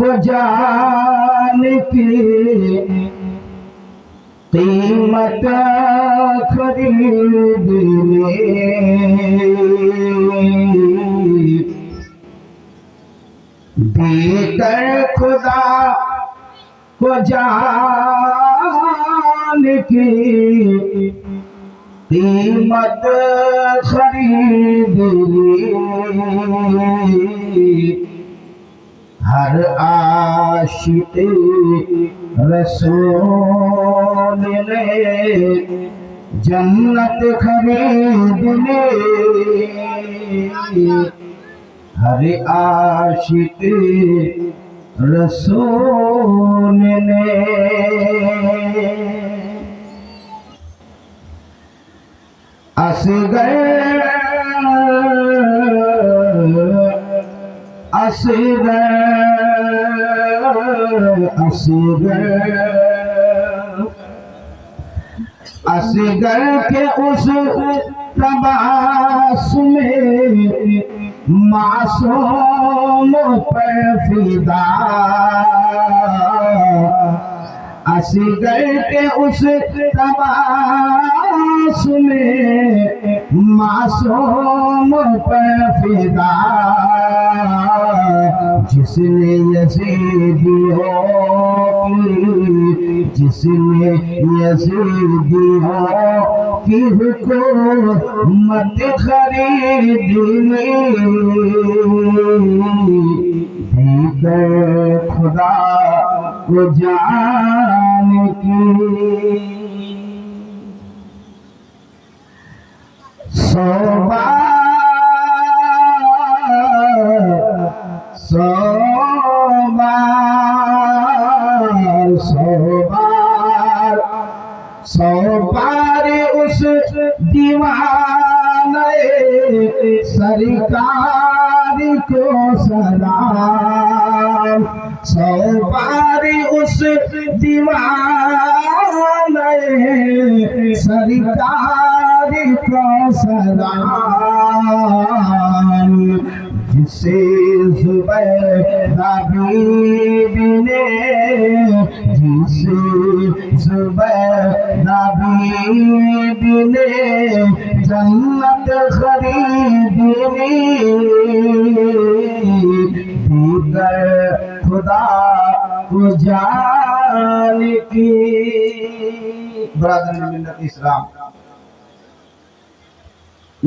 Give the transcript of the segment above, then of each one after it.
को जान की कीमत खरीद ले देकर खुदा को जान की कीमत खरीद ली हर आशिक रसूल ने जन्नत खरीद ली हर आशिक रसूल ने असगर असगर असगर असगर के उस तबास में मासूम पर फिदा तबास में मासूम जिसने यजीदियों की जिसने यजीदियों की हुकूमत खरीद खुदा को जान की सोबा सोबा सोबार सोबार उस दीवाने सरकार को सलाम। सोबार उस दीवाने सरकार सलाम जिसे जुबैबिने जिसे जुबैबिने जन्नत खरीदने खुदा उजान की। इस्लाम।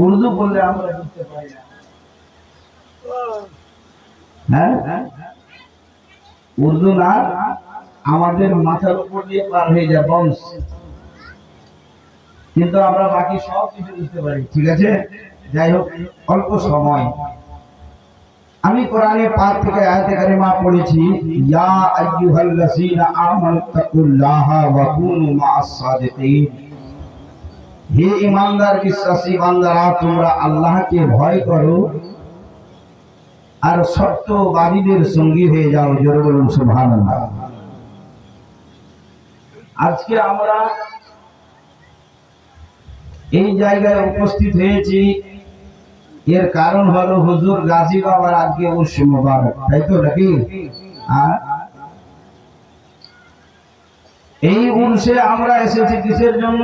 উর্দু বললে আমরা বুঝতে পারি না। হ্যাঁ? উর্দু না, আমাদের মাথার উপর দিয়ে পার হয়ে যায় বংশ। কিন্তু আমরা বাকি সব কিছু বুঝতে পারি, ঠিক আছে? যাই হোক, অল্প সময়। আমি কোরআনে পাক থেকে আয়াতে কারিমা পড়েছি, ইয়া আইয়ুহাল্লাযীনা আমানু তাকুল্লাহা ওয়া কুনু মা'আস সাদিকিন হে ইমানদার, বিশ্বাসী বান্দারা, তোমরা আল্লাহকে ভয় করো আর সত্যবাদীদের সঙ্গী হয়ে যাও। জোরে বলুন, সুবহানাল্লাহ। আজকে আমরা এই জায়গায় উপস্থিত হয়েছি। এর কারণ হলো হুজুর গাজী বাবার আজকে মোবারক, তাই তো নাকি? এই উর্সে আমরা এসেছি কিসের জন্য?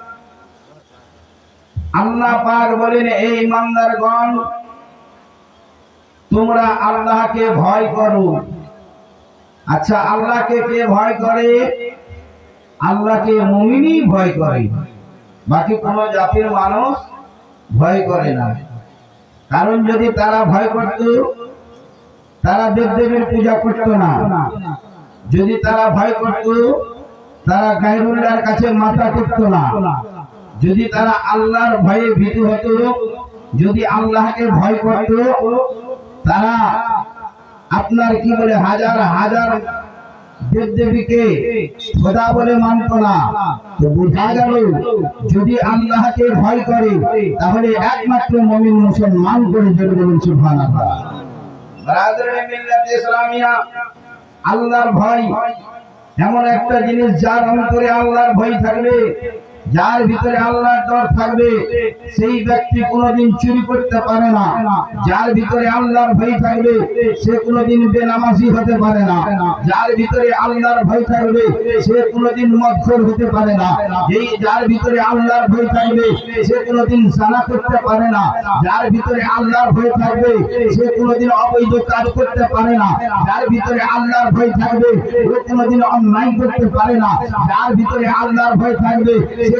আল্লাহ পাক বলেন, এই ইমানদারগণ তোমরা আল্লাহকে ভয় করো। আচ্ছা আল্লাহকে কে ভয় করে? আল্লাহকে মুমিনই ভয় করে। বাকি কোন জাতির মানুষ ভয় করে না। কারণ যদি তারা ভয় করত, তারা দেবদেবীর পূজা করত না। যদি তারা ভয় করত, তারা গায়রুল্লাহর কাছে মাথা টেকত না। যদি তারা আল্লাহর ভয়ে ভীতু হতো যদি আল্লাহকে ভয় করত তারা আপনার কি বলে হাজার হাজার দেব দেবীকে খোদা বলে মানত না। তো বোঝা গেল যদি আল্লাহকে ভয় করে তাহলে একমাত্র মমিন মুসলমান করে জেনে বলুন ইসলামিয়া আল্লাহর ভয় এমন একটা জিনিস যার অন্তরে আল্লাহর ভয় থাকবে যার ভিতরে আল্লাহর ডর থাকবে, সেই ব্যক্তি কোনোদিন চুরি করতে পারে না। যার ভিতরে আল্লাহর ভয় থাকবে, সে কোনোদিন বেনামাজি হতে পারে না। যার ভিতরে আল্লাহর ভয় থাকবে, সে কোনোদিন মদখোর হতে পারে না। যেই যার ভিতরে আল্লাহর ভয় থাকবে, সে কোনোদিন সানা করতে পারে না। যার ভিতরে আল্লাহর ভয় থাকবে, সে কোনোদিন অবৈধ কাজ করতে পারে না। যার ভিতরে আল্লাহর ভয় থাকবে, ও কোনোদিন অন্যায় করতে পারে না। যার ভিতরে আল্লাহর ভয় থাকবে, সে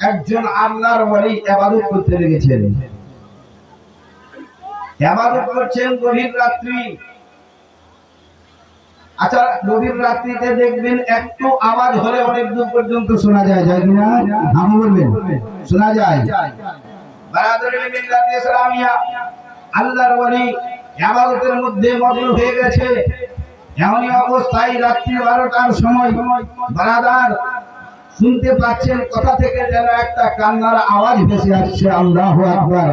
একজন আল্লাহর ওলি ইবাদত করতে লেগেছেন। ইবাদত করছেন গভীর রাত্রি। আচ্ছা গভীর রাত্রিতে দেখবেন একটু আওয়াজ হলে অনেক দূর পর্যন্ত শোনা যায় যায় কিনা? আমি বলবেন, শোনা যায়। আল্লাহর ওলি ইবাদতের মধ্যে মগ্ন হয়ে গেছে। এমনই অবস্থায় রাত্রি বারোটার সময় বারাদার শুনতে পাচ্ছেন কথা থেকে যেন একটা কান্নার আওয়াজ ভেসে আসছে। আল্লাহ আকবার।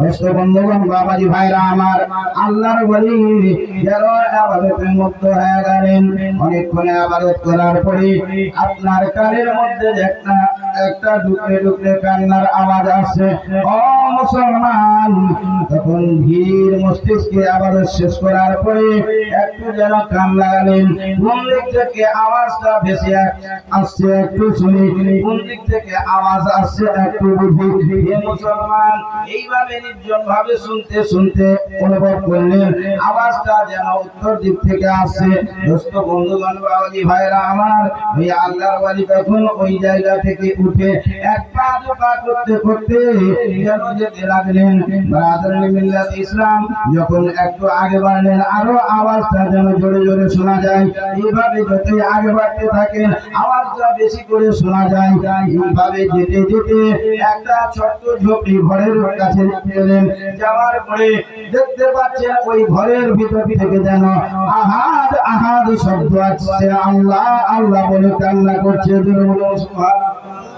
ব্যস্ত বন্ধুগণ, বাবাজি ভাইরা আমার, আল্লাহর বলি যেন আবাদতে মুক্ত হয়ে গেলেন, অনেকক্ষণে আবাদত করার পরে আপনার কানের মধ্যে একটা একটা ঢুকলে ঢুকলে কান্নার আওয়াজ আসছে। ও মুসলমান, তখন ভিড় মস্তিষ্কে আবার শেষ করার পরে একটু যেন কান লাগালেন। কোন দিক থেকে আওয়াজটা ভেসে আসছে একটু শুনি। কোন দিক থেকে আওয়াজ আসছে একটু বুঝি। হে মুসলমান, এইভাবে নির্জন ভাবে শুনতে শুনতে অনুভব করলেন। আওয়াজটা যেন উত্তর দিক থেকে আসছে। দোস্ত, বন্ধুগণ, বাবাজি, ভাইরা, আমার, ওই আল্লাহর বাড়ি তখন ওই জায়গা থেকে উঠে এক পা দু পা করতে করতে যেতে লাগলেন। মিল্লাত ইসলাম যখন একটু আগে বাড়লেন, আরও আওয়াজটা যেন জোরে জোরে শোনা যায়। এইভাবে যতই আগে বাড়তে থাকেন, আওয়াজটা বেশি করে শোনা যায়। এইভাবে যেতে যেতে একটা ছোট্ট ঝোপড়ি ঘরের কাছে গেলেন। যাওয়ার পরে দেখতে পাচ্ছেন ওই ঘরের ভিতর থেকে যেন আহাদ আহাদ শব্দ আসছে। আল্লাহ আল্লাহ বলে কান্না করছে। সুবহানাল্লাহ।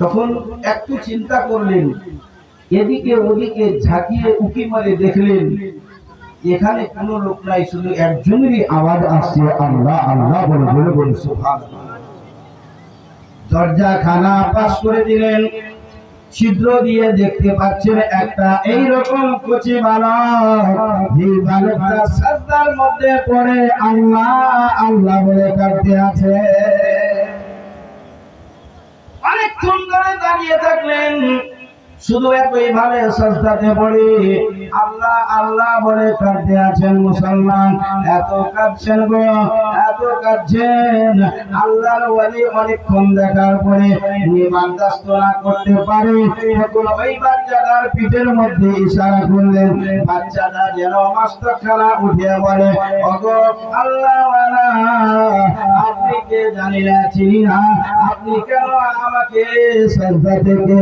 তখন একটু চিন্তা করলেন, এদিকে ওদিকে ঝাঁকিয়ে উকি মারে দেখলেন, এখানে কোনো লোক নাই, শুধু একজনেরই আওয়াজ আসছে, আল্লাহ আল্লাহ বলে বলে বলে, সুবহানাল্লাহ। দরজা খানা পাশ করে দিলেন। ছিদ্র দিয়ে দেখতে পাচ্ছেন একটা এই রকম কচি বালক। এই বালকটা সাজদার মধ্যে পড়ে আল্লাহ আল্লাহ বলে কাটতে আছে। অনেকক্ষণ ধরে দাঁড়িয়ে থাকলেন। শুধু একই ভাবে সস্তাতে পড়ে। আল্লাহ আল্লাহ বলে কাঁদতে আছেন মুসলমান। এত কাঁদছেন গো, এত কাঁদছেন। আল্লাহর ওয়ালি অনেকক্ষণ দেখার পরে বরদাস্ত না করতে পারে। তখন ওই বাচ্চাটার পিঠের মধ্যে ইশারা করলেন, বাচ্চাটা যেন মস্তকখানা উঠে বলে, ওগো আল্লাহ না, আপনি কেন আমাকে সজদা থেকে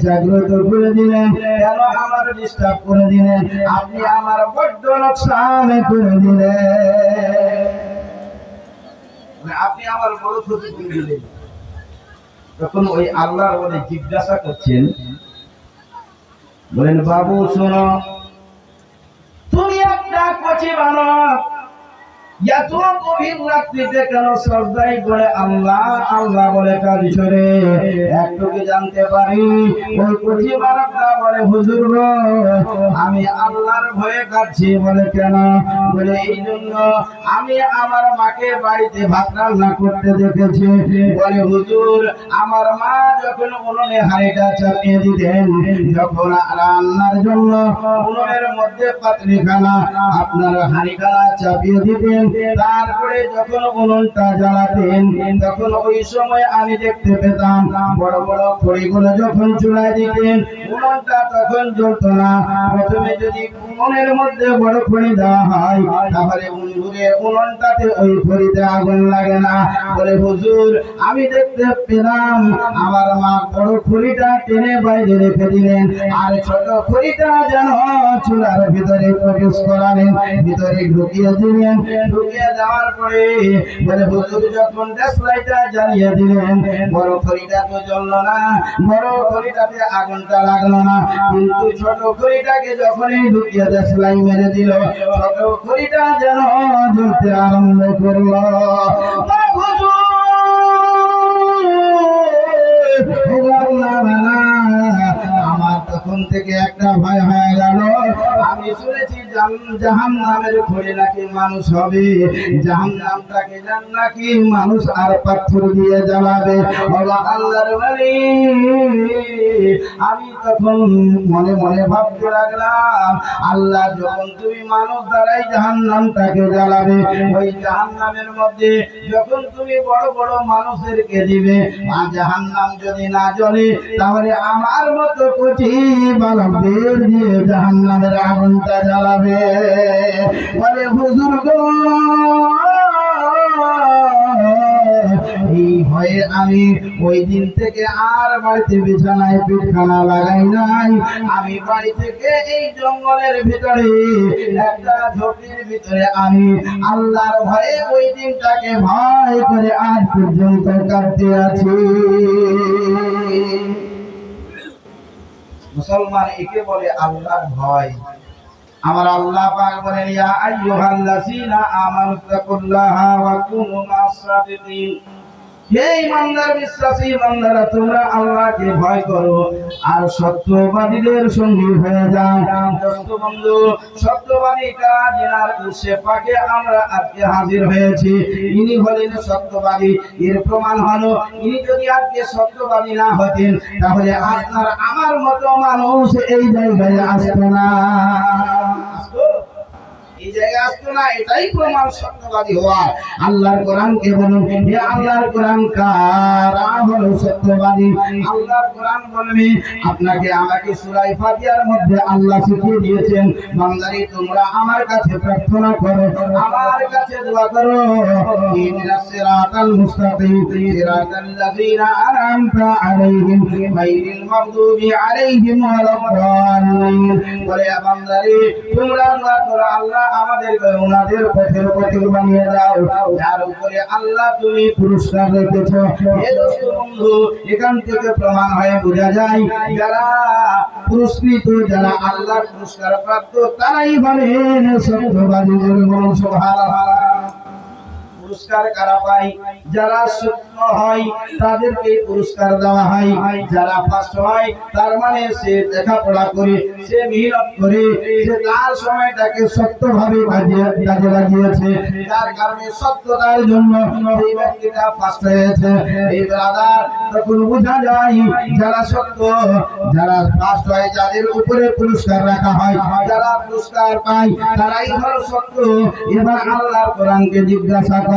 জাগ্রত করে দিলেন? কেন আমার ডিস্টার্ব করে দিলেন? আপনি আমার বড্ড করে দিলেন। আপনি আমার বড় তখন ওই আল্লাহর বলে জিজ্ঞাসা করছেন, বলেন, বাবু, শোনো, তুমি একটা কচি বালক আল্লাহ আল্লাহ বলে জানতে পারি? আমি আল্লাহর ভয়ে কাঁদছি। বলে, কেন? বলে, এই জন্য আমি আমার মাকে বাড়িতে ভাত রান্না করতে দেখেছি। বলে, হুজুর, আমার মা যখন উনুনে হাঁড়িটা চাপিয়ে দিতেন, যখন রান্নার জন্য উনুনের মধ্যে পাতলিখানা আপনার হাঁড়িখানা চাপিয়ে দিতেন তারপরে যখন উনুনটা জ্বালাতেন, তখন ওই সময় আমি দেখতে পেতাম বড় বড় খড়িগুলো যখন চুলায় দিতেন, উনুনটা তখন জ্বলতো না। প্রথমে যদি উনুনের মধ্যে বড় খড়ি দেওয়া হয়, তাহলে উনুনে, উনুনটাতে ওই খড়িতে আগুন লাগে না। বলে, হুজুর, আমি দেখতে পেলাম, আমার মা বড় খড়িটা টেনে বাইরে রেখে দিলেন, আর ছোট খড়িটা যেন চুলার ভিতরে প্রবেশ করালেন, ভিতরে ঢুকিয়ে দিলেন। ঢুকিয়ে দেওয়ার পরে বলে, হুজুর যখন জ্বালিয়ে দিলেন, বড় জ্বললো না, বড় খড়িটাতে আগুনটা লাগল না। কিন্তু ছোট খড়িটাকে যখনই ঢুকিয়ে দেশলাই মেরে দিল, ছোট খড়িটা যেন আরম্ভ আমার তখন থেকে একটা ভয় হয়ে গেল। আমি শুনেছি নাকি মানুষ হবে? নাকি মানুষ আর দিয়ে জ্বালাবে? আমি তখন মনে মনে ভাবতে আল্লাহ যখন তুমি মানুষ দ্বারাই জাহান জ্বালাবে, ওই জাহান নামের মধ্যে যখন তুমি বড় বড় মানুষদেরকে দিবে আর জাহান নাম যদি না জ্বলে, তাহলে আমার মতো কোটি বালকদের দিয়ে জাহান নামের আগুনটা জ্বালাবে। বলে আমি ওই দিন থেকে আর বাড়িতে বিছানায় পিঠখানা লাগাই নাই। আমি বাড়ি থেকে এই জঙ্গলের ভিতরে, একটা ভিতরে আমি আল্লাহর ভয়ে ওই দিনটাকে ভয় করে আজ পর্যন্ত কাটতে আছি। মুসলমান একে বলে আল্লাহর ভয়। আমার আল্লাহ পাক বলেন ইয়া আইয়ুহাল্লাযীনা আমানু তাকুল্লাহা ওয়া কুনু মা'আস সাদিকিন। বিশ্বাসী তোমরা ভয় করো আর সত্যবাদীদের হয়ে আমরা আজকে হাজির হয়েছি। ইনি সত্যবাদী। এর প্রমাণ হলো, ইনি যদি আজকে সত্যবাদী না হতেন, তাহলে আপনার আমার মতো মানুষ এই জায়গায় আসতো না? এই জায়গায় আসতো না, এটাই প্রমাণ সত্যবাদী হওয়া। আল্লাহর কোরআনকে বলুন? হে আল্লাহর কোরআন কারা হলো সত্যবাদী? আল্লাহর কোরআন বলবে, আপনাকে আমাকে সূরা ফাতিহার মধ্যে আল্লাহ শিখিয়ে দিয়েছেন, বান্দারি, তোমরা আমার কাছে প্রার্থনা করো, আমার কাছে দোয়া করো। ইহদিনাস সিরাতাল মুস্তাকিম, সিরাতাল লাযিনা আনআমতা আলাইহিম, গায়রিল মাগদুবি আলাইহিম ওয়ালাদ-দাল্লিন বলে, বান্দারি, তোমরা দোয়া করো, আল্লাহ আমাদেরকে ওনাদের আল্লাহ তুমি পুরস্কার রেখেছো। হে প্রমাণ হয়ে বোঝা যায়, যারা পুরস্কৃত, যারা আল্লাহ পুরস্কার প্রাপ্ত, তারাই হলেন সত্যবাদী বলুন সুবহানাল্লাহ। পুরস্কার কারা পায়? যারা সত্য হয় তাদেরকে পুরস্কার দেওয়া হয়। যারা ফার্স্ট হয়, তার মানে সে লেখাপড়া করে, সে মেহনত করে, সে তার সময়টাকে সত্যভাবে কাজে লাগিয়েছে। যার কারণে সত্যতার জন্য এই ব্যক্তিটা ফার্স্ট হয়েছে। এই ব্রাদার, তখন বোঝা যায় যারা সত্য, যারা ফার্স্ট হয়, যাদের উপরে পুরস্কার রাখা হয়, যারা পুরস্কার পায়, তারাই হলো সত্য। এবার আল্লাহ কোরআনকে জিজ্ঞাসা করো।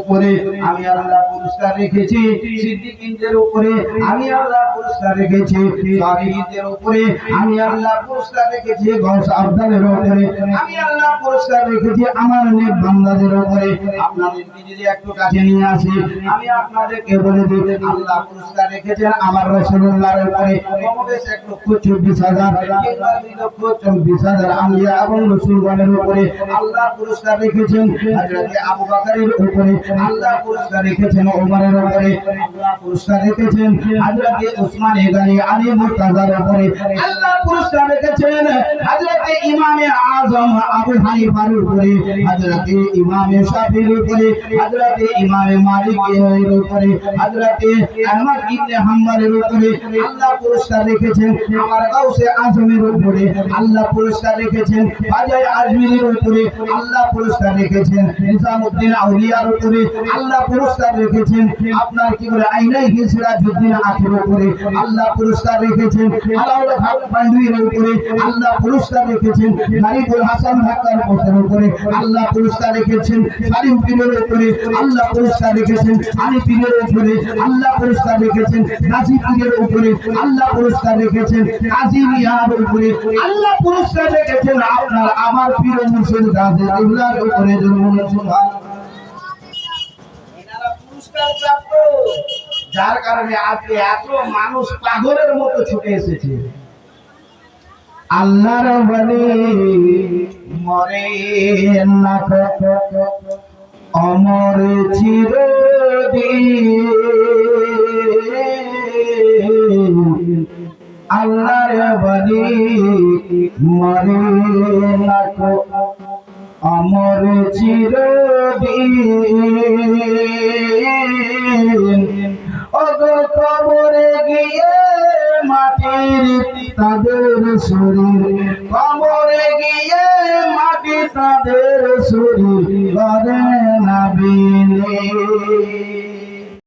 উপরে আমি আল্লাহ পুরস্কার রেখেছি, সিদ্দিকিনদের উপরে আমি আল্লাহ পুরস্কার রেখেছি সালিহিনদের উপরে আমি আল্লাহ পুরস্কার রেখেছি গৌস আবদালের উপরে আমি আল্লাহ পুরস্কার রেখেছি, আমার নেক বান্দাদের উপরে আপনাদেরকে যদি একটু কাছে নিয়ে আসি। আমি আপনাদেরকে বলে দিই, আল্লাহ পুরস্কার রেখেছেন আমার রসুল্লাহর উপরে কমবেশ এক লক্ষ চব্বিশ হাজার লক্ষ চব্বিশ হাজার আলিয়া এবং রসুলগণের উপরে আল্লাহ পুরস্কার রেখেছেন। আবু বকরের উপরে আল্লাহ পুরস্কার রেখেছেন ওমরের উপরে আল্লাহ পুরস্কার রেখেছেন হযরতে উসমান গনি আলী মুর্তজার উপরে আল্লাহ পুরস্কার রেখেছেন হযরতে ইমামে আজম আবু হানিফার উপরে হযরতে ইমামে শাফির উপরে হযরতে ইমামে মালিক এর উপরে হযরতে আহমদ ইবনে হাম্বলের উপরে। আল্লাহ পুরস্কার রেখেছেন আমার গাউসে আজমের উপরে, আল্লাহ পুরস্কার রেখেছেন বাজায় আজমিরের উপরে, আল্লাহ পুরস্কার রেখেছেন নিজামউদ্দিন আউলিয়ার উপরে আল্লাহ পুরস্কার রেখেছেন। আপনার কি করে আইনাই হিসরাজউদ্দিন আখির উপরে আল্লাহ পুরস্কার রেখেছেন। আল্লাহ পুরস্কার রেখেছেন। গরিবুল হাসান ঢাকার পোস্টের উপরে আল্লাহ পুরস্কার রেখেছেন। সালিম পীরের উপরে আল্লাহ পুরস্কার রেখেছেন। আলী পীরের উপরে আল্লাহ পুরস্কার রেখেছেন। গাজী পীরের উপরে আল্লাহ পুরস্কার রেখেছেন। কাজী মিয়ার উপরে আল্লাহ পুরস্কার রেখেছেন। আপনার আমার পীর মুর্শিদ গাজী ইবলার উপরে জন্ম এনারা যার কারণে আজকে এত মানুষ পাগলের মতো ছুটে এসেছে। আল্লাহর বলে মরে না অমর চিরদিন